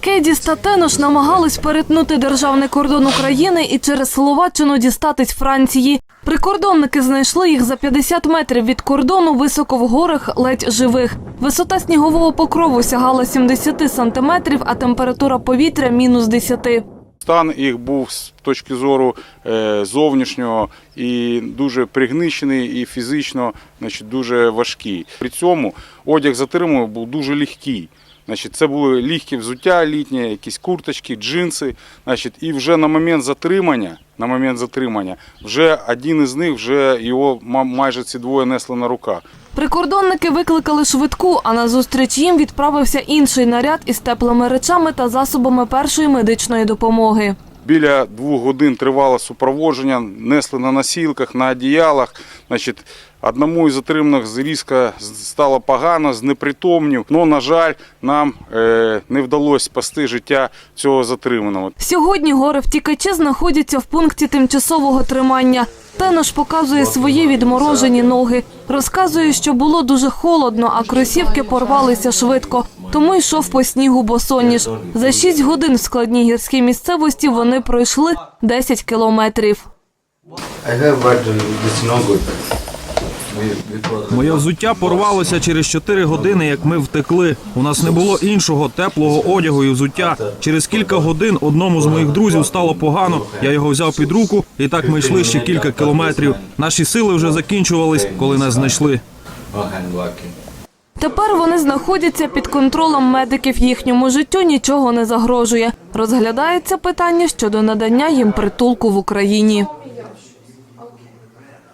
Кейдіс Кеді Статенош намагались перетнути державний кордон України і через Словаччину дістатись Франції. Прикордонники знайшли їх за 50 метрів від кордону високо в горах, ледь живих. Висота снігового покрову сягала 70 сантиметрів, а температура повітря мінус 10. Стан їх був з точки зору е, зовнішнього і дуже пригничений, і фізично значить, дуже важкий. При цьому одяг затримував був дуже легкий. Значить, це були легкі взуття літні, якісь курточки, джинси. Значить, і вже на момент затримання, на момент затримання, вже один із них вже його майже ці двоє несли на руках. Прикордонники викликали швидку, а на зустріч їм відправився інший наряд із теплими речами та засобами першої медичної допомоги. Біля двох годин тривало супроводження, несли на носілках, на одіялах. Значить, одному із затриманих різко стало погано, знепритомнів. Ну, на жаль, нам е, не вдалося спасти життя цього затриманого. Сьогодні гори втікачі знаходяться в пункті тимчасового тримання. Тенош показує свої відморожені ноги. Розказує, що було дуже холодно, а кросівки порвалися швидко. Тому йшов по снігу босоніж. За 6 годин в складній гірській місцевості вони пройшли 10 кілометрів. Моє взуття порвалося через 4 години, як ми втекли. У нас не було іншого теплого одягу і взуття. Через кілька годин одному з моїх друзів стало погано. Я його взяв під руку, і так ми йшли ще кілька кілометрів. Наші сили вже закінчувались, коли нас знайшли. Тепер вони знаходяться під контролем медиків. Їхньому життю нічого не загрожує. Розглядається питання щодо надання їм притулку в Україні.